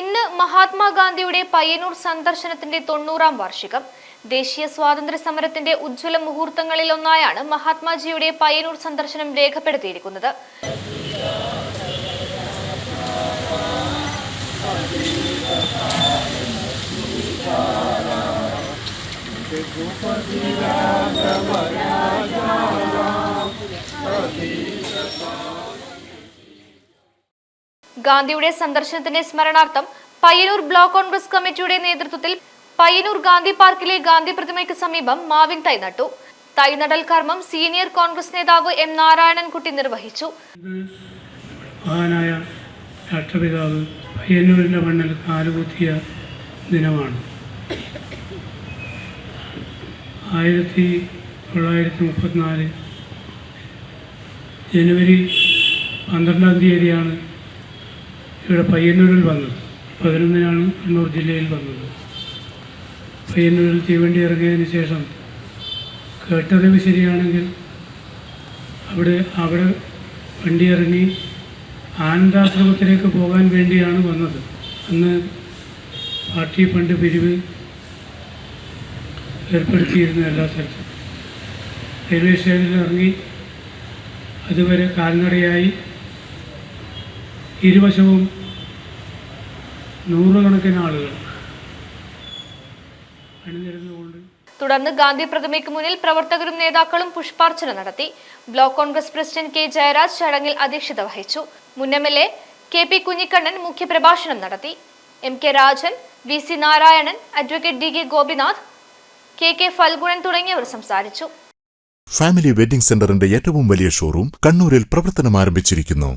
ഇന്ന് മഹാത്മാഗാന്ധിയുടെ പയ്യന്നൂർ സന്ദർശനത്തിന്റെ തൊണ്ണൂറാം വാർഷികം. ദേശീയ സ്വാതന്ത്ര്യ സമരത്തിന്റെ ഉജ്ജ്വല മുഹൂർത്തങ്ങളിൽ ഒന്നായാണ് മഹാത്മാജിയുടെ പയ്യന്നൂർ സന്ദർശനം രേഖപ്പെടുത്തിയിരിക്കുന്നത്. ഗാന്ധിയുടെ സന്ദർശനത്തിന്റെ സ്മരണാർത്ഥം പയ്യന്നൂർ ബ്ലോക്ക് കോൺഗ്രസ് കമ്മിറ്റിയുടെ നേതൃത്വത്തിൽ പയ്യന്നൂർ ഗാന്ധി പാർക്കിലെ ഗാന്ധി പ്രതിമയ്ക്ക് സമീപം മാവിൻ തൈ നട്ടു. തൈനടൽ കർമ്മം സീനിയർ കോൺഗ്രസ് നേതാവ് എം നാരായണൻകുട്ടി നിർവഹിച്ചു. മഹാനായ രാഷ്ട്രപിതാവ് പയ്യന്നൂരിന്റെ മണ്ണിൽ കാലുകുത്തിയ ദിനമാണ്. ആയിരത്തി തൊള്ളായിരത്തി മുപ്പത്തിനാല് ജനുവരി പന്ത്രണ്ടാം തീയതിയാണ് ഇവിടെ പയ്യന്നൂരിൽ വന്നത്. പതിനൊന്നിനാണ് കണ്ണൂർ ജില്ലയിൽ വന്നത്. പയ്യന്നൂരിൽ തീവണ്ടി ഇറങ്ങിയതിന് ശേഷം കേട്ടറിവ് ശരിയാണെങ്കിൽ അവിടെ അവിടെ വണ്ടി ഇറങ്ങി ആനന്ദാശ്രമത്തിലേക്ക് പോകാൻ വേണ്ടിയാണ് വന്നത്. അന്ന് പാർട്ടി ഫണ്ട് പിരിവ് ഏർപ്പെടുത്തിയിരുന്നു എല്ലാ സ്ഥലത്തും. റെയിൽവേ സ്റ്റേഷനിൽ ഇറങ്ങി അതുവരെ കാൽനടയായി ഇരുവശവും നൂറുകണക്കിന് ആളുകൾ അണിനിരന്നുകൊണ്ട് തുടർന്ന് ഗാന്ധി പ്രതിമയ്ക്ക് മുന്നിൽ പ്രവർത്തകരും നേതാക്കളും പുഷ്പാർച്ചന നടത്തി. Block Congress president K Jayaraj ചടങ്ങിൽ അധ്യക്ഷത വഹിച്ചു. മുൻ M L A K P Kunhikannan മുഖ്യപ്രഭാഷണം നടത്തി. M K Rajan V C Narayanan advocate D K Gopinath K K Phalgunan തുടങ്ങിയവർ സംസാരിച്ചു. ഫാമിലി വെഡിംഗ് സെന്ററിന്റെ ഏറ്റവും വലിയ ഷോറൂം കണ്ണൂരിൽ പ്രവർത്തനം ആരംഭിച്ചിരിക്കുന്നു.